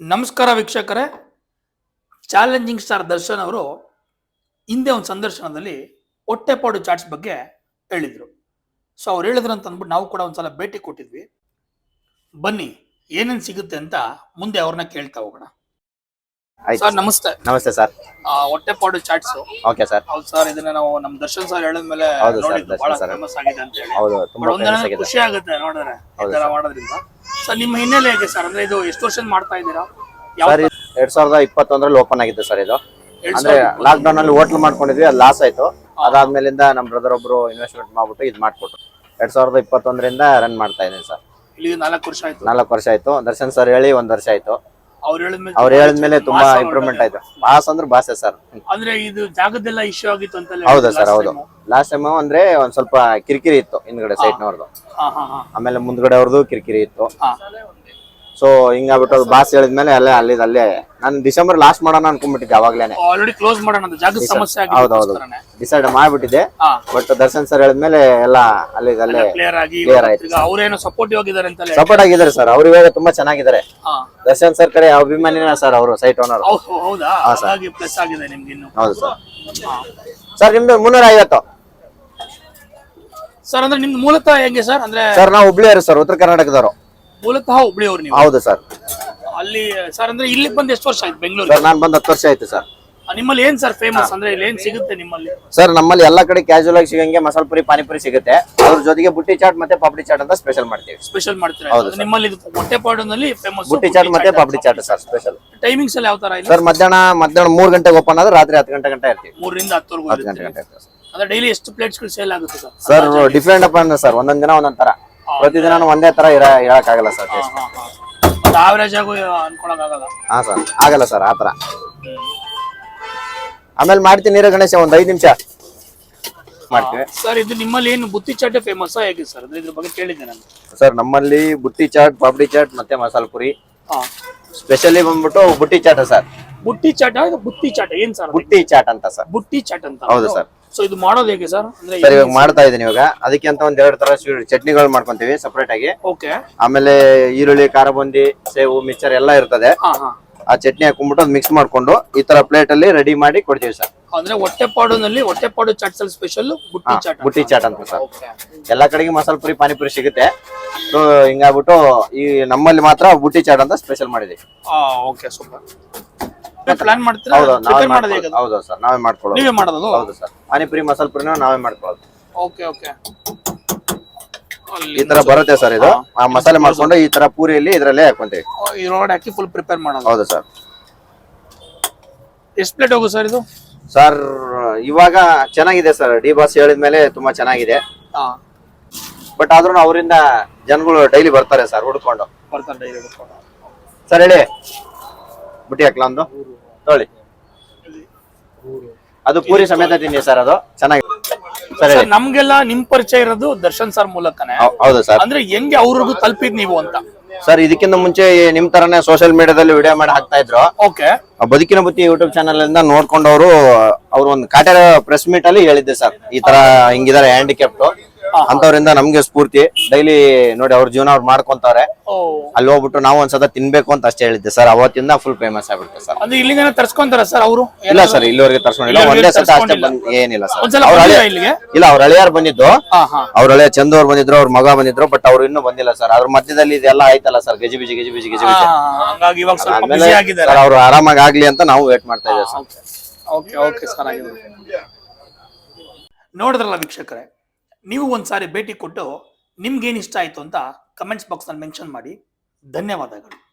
ನಮಸ್ಕಾರ ವೀಕ್ಷಕರೇ. Challenging star Darshan ಅವರು ಹಿಂದೆ ಒಂದು ಸಂದರ್ಶನದಲ್ಲಿ ಹೊಟ್ಟೆಪಾಡು ಚಾಟ್ಸ್ ಬಗ್ಗೆ ಹೇಳಿದರು. ಸೊ ಅವ್ರು ಹೇಳಿದ್ರು ಅಂತ ಅಂದ್ಬಿಟ್ಟು ನಾವು ಕೂಡ ಒಂದ್ಸಲ ಭೇಟಿ ಕೊಟ್ಟಿದ್ವಿ. ಬನ್ನಿ ಏನೇನು ಸಿಗುತ್ತೆ ಅಂತ ಮುಂದೆ ಅವ್ರನ್ನ ಕೇಳ್ತಾ ಹೋಗೋಣ. ಸರ್ ನಮಸ್ತೆ. ನಮಸ್ತೆ sir. Hottepadu chats. Okay sir. ಹೌದು ಸರ್ ಇದನ್ನ ನಾವು ನಮ್ಮ ದರ್ಶನ್ ಸರ್ ಹೇಳಿದ್ಮೇಲೆ ಹೌದು sir, ನೋಡಿದ್ದು. ದರ್ಶನ್ ಬಹಳ ಫೇಮಸ್ ಆಗಿದೆ ಅಂತ ಹೇಳಿ. ಹೌದು ತುಂಬಾ ಒಂದನೇ ಫೇಮಸ್ ಆಗಿದೆ. ಖುಷಿ ಆಗುತ್ತೆ ನೋಡಿದ್ರೆ ಈ ಹೌದು ತರ ಮಾಡೋದ್ರಿಂದ. ಸರ್ ನಿಮ್ಮ ಹಿನ್ನೆಲೆ ಹೇಗೆ ಸರ್? ಅಂದ್ರೆ ಇದು ಎಷ್ಟು ವರ್ಷ ಮಾಡ್ತಾ ಇದ್ದೀರಾ? ಯಾವ ಸರ್ ಎರಡ್ ಸಾವಿರದ ಇಪ್ಪತ್ತೊಂದರಲ್ಲಿ ಓಪನ್ ಆಗಿದೆ ಸರ್ ಇದು. ಎರಡ್ ಅಂದ್ರೆ ಸಾವಿರದ ಲಾಕ್ ಡೌನ್ ಅಲ್ಲಿ ಹೋಟ್ಲ್ ಮಾಡ್ಕೊಂಡಿದ್ವಿ ಅದು ಲಾಸ್ ಆಯ್ತು. ಅದಾದ್ಮೇಲಿಂದ ನಮ್ ಬ್ರದರ್ ಒಬ್ರು ಇನ್ವೆಸ್ಟ್ಮೆಂಟ್ ಮಾಡ್ಬಿಟ್ಟು ಇದು ಮಾಡ್ಕೊಟ್ರು. ಎರಡ್ ಸಾವಿರದ ಇಪ್ಪತ್ತೊಂದ್ರಿಂದ ರನ್ ಮಾಡ್ತಾ ಇದ್ದೀನಿ ಸರ್. ಇಲ್ಲಿ ನಾಲ್ಕು ವರ್ಷ ಆಯ್ತು. ನಾಲ್ಕು ವರ್ಷ ಆಯ್ತು. ದರ್ಶನ್ ಸರ್ ಹೇಳಿ ಒಂದ್ ವರ್ಷ ಆಯ್ತು. ಅವ್ರು ಹೇಳಿದ್ಮೇಲೆ ಮೇಲೆ ತುಂಬಾ ಇಂಪ್ರೂವ್ಮೆಂಟ್ ಆಯ್ತು. ಬಾಸ್ ಅಂದ್ರೆ ಬಾಸೆ ಸರ್. ಅಂದ್ರೆ ಇದು ಜಾಗದೆಲ್ಲ ಇಶ್ಯೂ ಆಗಿತ್ತು ಅಂತ ಹೌದಾ ಸರ್ ಹೌದು. ಲಾಸ್ಟ್ ಟೈಮ್ ಅಂದ್ರೆ ಒಂದ್ ಸ್ವಲ್ಪ ಕಿರಿಕಿರಿ ಇತ್ತು ಹಿಂದ್ಗಡೆ ಸೈಡ್ ನೋಡ್ದು ಆಮೇಲೆ ಮುಂದ್ಗಡೆ ಅವ್ರದ್ದು ಕಿರಿಕಿರಿ ಇತ್ತು. ಸೊ ಹಿಂಗಾಗ್ಬಿಟ್ಟು ಅದು ಬಾಸ್ ಹೇಳಿದ್ಮೇಲೆ ಅಲ್ಲೇ ಅಲ್ಲಿ ಅಲ್ಲೇ. ನಾನು ಡಿಸೆಂಬರ್ ಲಾಸ್ಟ್ ಮಾಡೋಣ ಅನ್ಕೊಂಡ್ಬಿಟ್ಟಿದ್ದೆ ಅವಾಗ್ಲೇನೆ. ಆಲ್ರೆಡಿ ಕ್ಲೋಸ್ ಮಾಡೋಣ ಅಂತ. ಜಾಗದ ಸಮಸ್ಯೆ ಹೌದೌದು. ಡಿಸೈಡ್ ಮಾಡ್ಬಿಟ್ಟಿದೆ ಹಾ. ಬಟ್ ದರ್ಶನ್ ಸರ್ ಹೇಳಿದ್ಮೇಲೆ ಎಲ್ಲ ಅಲ್ಲಿ ಅಲ್ಲೇ ಕ್ಲಿಯರ್ ಆಗಿ ಆಯ್ತು. ಈಗ ಅವ್ರೇನೋ ಸಪೋರ್ಟಿವ್ ಆಗಿದ್ದಾರೆ ಅಂತಲೇ ಸಪೋರ್ಟ್ ಆಗಿದ್ದಾರೆ ಸರ್ ಅವ್ರು ಇವಾಗ ತುಂಬಾ ಚೆನ್ನಾಗಿದ್ದಾರೆ. ಹಾ. ದರ್ಶನ್ ಸರ್ ಕಡೆ ಅಭಿಮಾನಿನ ಸರ್ ಅವರು ಸೈಟ್ ಓನರ್ ಹೌ- ಹೌದಾ ಹಾಗಾಗಿ ಪ್ಲಸ್ ಆಗಿದೆ ನಿಮ್ಗೆ ಇನ್ನು. ಹೌದು ಸರ್ ಸರ್ ನಿಮ್ದು ಮುನ್ನೂರ ಐವತ್ತು ಸರ್ ಅಂದ್ರೆ ನಿಮ್ದು ಮೂಲತಃ ಹೆಂಗೆ ಸರ್ ಅಂದ್ರೆ ಸರ್ ನಾವು ಹುಬ್ಳಿಯವರು ಸರ್ ಉತ್ತರ ಕರ್ನಾಟಕದವರು. ಮೂಲತಃ ಹುಬ್ಳಿ ಅವ್ರು ನೀವು? ಹೌದು ಸರ್. ಅಲ್ಲಿ ಸರ್ ಅಂದ್ರೆ ಇಲ್ಲಿ ಬಂದು ಎಷ್ಟು ವರ್ಷ ಆಯ್ತು ಬೆಂಗಳೂರು ಸರ್ ನಾನು ಬಂದ ಹತ್ತು ವರ್ಷ ಆಯ್ತು ಸರ್. ನಿಮ್ಮಲ್ಲಿ ಏನ್ ಸರ್ ಫೇಮಸ್ ಅಂದ್ರೆ ಇಲ್ಲಿ ಏನ್ ಸಿಗುತ್ತೆ ನಿಮ್ಮಲ್ಲಿ? ಸರ್ ನಮ್ಮಲ್ಲಿ ಎಲ್ಲ ಕಡೆ ಕ್ಯಾಶುವಲ್ ಆಗಿ ಸಿಗಂಗೆ ಮಸಾಲ ಪುರಿ ಪಾನಿಪುರಿ ಸಿಗುತ್ತೆ. ಅದ್ರ ಜೊತೆಗೆ ಬುಟ್ಟಿ ಚಾಟ್ ಮತ್ತೆ ಪಾಪಡಿ ಚಾಟ್ ಅಂತ ಸ್ಪೆಷಲ್ ಮಾಡ್ತೀವಿ. ಸ್ಪೆಷಲ್ ಮಾಡ್ತೀರಾ? ಅದು ನಿಮ್ಮಲ್ಲಿ ಇದು ಹೊಟ್ಟೆಪಾಡಿನಲ್ಲಿ ಫೇಮಸ್ ಬುಟ್ಟಿ ಚಾಟ್ ಮತ್ತೆ papdi chat sir special timings ಎಲ್ಲ ಯಾವ ತರ ಇದೆ ಸರ್ ಮಧ್ಯಾಹ್ನ ಮಧ್ಯಾಹ್ನ ಮೂರು ಗಂಟೆಗೆ ಓಪನ್ ಆದ್ರೆ ರಾತ್ರಿ ಹತ್ತು ಗಂಟೆ ಗಂಟೆ ಇರ್ತೀವಿ. ಮೂರರಿಂದ ಹತ್ತುವರೆಗೂ ಹತ್ತು ಗಂಟೆ ಗಂಟೆ ಇರ್ತೀವಿ ಸರ್. ಅಂದ್ರೆ ಡೈಲಿ ಎಷ್ಟು ಪ್ಲೇಟ್ಸ್ಗಳು ಸೇಲ್ ಆಗುತ್ತೆ sir? Sir different up sir ಒಂದೊಂದು ದಿನ ಒಂದೊಂದು ತರ. ಪ್ರತಿದಿನ ಒಂದೇ ತರ ಇರ ಆಗಲ್ಲ ಸರ್ ಟೇಸ್ಟ್ ಆವರೇಜ್ ಆಗು ಅನ್ಕೊಳಕ್ ಆಗಲ್ಲ ಹಾ ಸರ್ ಆಗಲ್ಲ ಸರ್ ಆತರ ಆಮೇಲೆ ಮಾಡ್ತೀನಿ ನೀರ ಗಣೇಶ ಒಂದ್ ಐದ್ ನಿಮಿಷ. ಮಾಡ್ತೀವಿ ಸರ್ ಇದು ನಿಮ್ಮಲ್ಲಿ ಏನು ಬುತ್ತಿ ಚಾಟ್ ಫೇಮಸ್ ಹೇಗೆ ಸರ್ ಅಂದ್ರೆ ಇದ್ರ ಬಗ್ಗೆ ಕೇಳಿದ್ದೆ ನಾನು. ಸರ್ ನಮ್ಮಲ್ಲಿ ಬುಟ್ಟಿ ಚಾಟ್ ಪಾಪಡಿ ಚಾಟ್ ಮತ್ತೆ ಮಸಾಲ ಪುರಿ. ಹಾ. ಸ್ಪೆಷಲಿ ಬಂದ್ಬಿಟ್ಟು ಬುಟ್ಟಿ ಚಾಟ ಸರ್ ಬುಟ್ಟಿ ಚಾಟ ಬುತ್ತಿ ಚಾಟ ಏನ್ ಸರ್? ಬುಟ್ಟಿ ಚಾಟ್ ಅಂತ ಸರ್ ಬುಟ್ಟಿ ಚಾಟ್ ಅಂತ. ಹೌದು ಸರ್ ಸೊ ಇದು ಮಾಡೋದು ಹೇಗೆ ಸರ್ ಅಂದ್ರೆ ಸರ್ ಇವಾಗ ಮಾಡ್ತಾ ಇದೀನಿ ಇವಾಗ. ಅದಕ್ಕೆ ಅಂತ ಒಂದ್ ಎರಡು ತರ ಚಟ್ನಿಗಳು ಮಾಡ್ಕೊಂತೀವಿ ಸಪರೇಟ್ ಆಗಿ. ಓಕೆ ಆಮೇಲೆ ಈರುಳ್ಳಿ ಖಾರ ಬುಂದಿ ಸೇವು ಮಿಕ್ಸರ್ ಎಲ್ಲ ಇರ್ತದೆ. ಹಾ ಹಾ. ಆ ಚಟ್ನಿ ಹಾಕೊಂಡ್ಬಿಟ್ಟು ಅದು ಮಿಕ್ಸ್ ಮಾಡ್ಕೊಂಡು ಈ ತರ ಪ್ಲೇಟ್ ಅಲ್ಲಿ ರೆಡಿ ಮಾಡಿ ಕೊಡ್ತೀವಿ ಸರ್ ಅಂದ್ರೆ ಹೊಟ್ಟೆಪಾಡುನಲ್ಲಿ ಹೊಟ್ಟೆಪಾಡು ಚಾಟ್ಸ್ ಅಲ್ಲಿ ಸ್ಪೆಷಲ್ ಬುಟ್ಟಿ ಚಾಟ್ ಬುಟ್ಟಿ ಚಾಟ್ ಅಂತ ಸರ್ ಎಲ್ಲಾ ಕಡೆಗೆ ಮಸಾಲ ಪುರಿ ಪಾನಿಪುರಿ ಸಿಗುತ್ತೆ. ಸೊ ಹಿಂಗಾಗ್ಬಿಟ್ಟು ಈ ನಮ್ಮಲ್ಲಿ ಮಾತ್ರ ಬುಟ್ಟಿ ಚಾಟ್ ಅಂತ ಸ್ಪೆಷಲ್ ಮಾಡಿದೀವಿ. ಓಕೆ ಸೂಪರ್ ಪ್ಲಾನ್ ಮಾಡ್ತೀರಾ? ಹೌದು ನಾವೇ ಪ್ರಿಪೇರ್ ಮಾಡೋದು ಹೇಗೆ ಮಾಡ್ಕೊಳ್ಳೋದು ಹೌದು ಸರ್ ನಾವೇ ಮಾಡ್ಕೊಳ್ಳೋದು ನೀವೇ ಮಾಡೋದು? ಹೌದು ಸರ್. ಪಾನಿಪುರಿ ಮಸಾಲ ಪುರಿನ ನಾವೇ ಮಾಡ್ಕೊಳ್ಳೋದು ಓಕೆ ಓಕೆ. ಈ ತರ ಬರುತ್ತೆ ಸರ್ ಇದು. ಆ ಮಸಾಲೆ ಮಾಡ್ಕೊಂಡು ಈ ತರ ಪೂರಿಯಲ್ಲಿ ಇದ್ರಲ್ಲೇ ಹಾಕೊಂತೀವಿ ಇದ್ರೊಳಗಡೆ ಹಾಕಿ ಫುಲ್ ಪ್ರಿಪೇರ್ ಮಾಡೋದು. ಹೌದು ಸರ್. ಎಷ್ಟು ಪ್ಲೇಟ್ ಹೋಗು ಸರ್ ಇದು? ಸರ್ ಇವಾಗ ಚೆನ್ನಾಗಿದೆ ಸರ್. ಡಿ ಬಾಸ್ ಹೇಳಿದ್ಮೇಲೆ ತುಂಬಾ ಚೆನ್ನಾಗಿದೆ. ಹಾ. ಬಟ್ ಆದ್ರೂ ಅವರಿಂದ ಜನಗಳು ಡೈಲಿ ಬರ್ತಾರೆ ಸರ್ ಹುಡ್ಕೊಂಡು ಬರ್ತಾರೆ ಡೈಲಿ ಸರ್ ಹೇಳಿ. ಬುಟ್ಟಿ ಹಾಕ್ಲಾ ಒಂದು? ತೊಳಿ. ಅದು ಪೂರಿ ಸಮೇತ ತಿನ್ನಿ ಸರ್ ಅದು. ಚೆನ್ನಾಗಿ ಸರ್ ಹೇಳಿ. ನಮ್ಗೆಲ್ಲ ನಿಮ್ ಪರಿಚಯ ಇರೋದು ದರ್ಶನ್ ಸರ್ ಮೂಲಕನೇ. ಹೌ- ಹೌದು ಸರ್. ಅಂದ್ರೆ ಹೆಂಗೆ ಅವ್ರಿಗೂ ತಲುಪಿದ್ ನೀವು ಅಂತ? ಸರ್ ಇದಕ್ಕಿಂತ ಮುಂಚೆ ನಿಮ್ ತರನೇ ಸೋಷಿಯಲ್ ಮೀಡಿಯಾದಲ್ಲಿ ವಿಡಿಯೋ ಮಾಡಿ ಹಾಕ್ತಾ ಇದ್ರು. ಓಕೆ. ಆ ಬದುಕಿನ ಬುತ್ತಿ ಯೂಟ್ಯೂಬ್ ಚಾನಲ್ ಇಂದ ನೋಡ್ಕೊಂಡವರು ಅವ್ರು ಒಂದು ಕಾಟೇರ ಪ್ರೆಸ್ ಮೀಟ್ ಅಲ್ಲಿ ಹೇಳಿದ್ದೆ ಸರ್. ಈ ತರ ಹಿಂಗಿದಾರೆ ಹ್ಯಾಂಡಿಕ್ಯಾಪ್ಟ್ ಅಂತವ್ರಿಂದ ನಮ್ಗೆ ಸ್ಫೂರ್ತಿ. ಡೈಲಿ ನೋಡಿ ಅವ್ರ ಜೀವನ ಅವ್ರು ಮಾಡ್ಕೊಂತಾರೆ ಅಲ್ಲಿ ಹೋಗ್ಬಿಟ್ಟು ನಾವು ಒಂದ್ಸದ ತಿನ್ಬೇಕು ಅಂತ ಅಷ್ಟೇ ಹೇಳಿದ್ದೆ. ಸರ್ ಅವತ್ತಿಂದ ಫುಲ್ ಫೇಮಸ್ ಆಗ್ಬಿಡುತ್ತೆ ಸರ್ ಅಂದ್ರೆ ಇಲ್ಲಿಂದ ತರ್ಸ್ಕೊಂತಾರ ಸರ್ ಅವರು? ಇಲ್ಲ ಸರ್ ಇಲ್ಲಿವರೆಗೆ ತರ್ಸ್ಕೊಂಡಿಲ್ಲ ಒಂದೇ ಸತ ಅಷ್ಟೇ ಬಂದ್ ಏನಿಲ್ಲ ಸರ್ ಅವ್ರ ಇಲ್ಲ ಅವ್ರ ಹಳೆಯಾರು ಬಂದಿದ್ದು. ಅವ್ರ ಹಳೆಯ ಚಂದು ಅವ್ರು ಬಂದಿದ್ರು ಅವ್ರ ಮಗ ಬಂದಿದ್ರು ಬಟ್ ಅವ್ರು ಇನ್ನೂ ಬಂದಿಲ್ಲ ಸರ್ ಅದ್ರ ಮಧ್ಯದಲ್ಲಿ ಇದೆಲ್ಲ ಆಯ್ತಲ್ಲ ಸರ್ ಗಜಿ ಬಿಜಿ ಗಜಿ ಬಿಜಿ ಗಜಿ ಆಗಿದ್ದಾರೆ. ಸರ್ ಅವ್ರು ಆರಾಮಾಗಿ ಆಗ್ಲಿ ಅಂತ ನಾವು ವೇಟ್ ಮಾಡ್ತಾ ಇದ್ದೇವೆ ಸರ್ ಓಕೆ ಓಕೆ ಸರ್ ನೋಡಿದ್ರಲ್ಲ ವೀಕ್ಷಕರೇ ನೀವು ಒಂದ್ಸಾರಿ ಭೇಟಿ ಕೊಟ್ಟು ನಿಮ್ಗೇನು ಇಷ್ಟ ಆಯಿತು ಅಂತ ಕಮೆಂಟ್ಸ್ ಬಾಕ್ಸ್ನಲ್ಲಿ ಮೆನ್ಷನ್ ಮಾಡಿ. ಧನ್ಯವಾದಗಳು.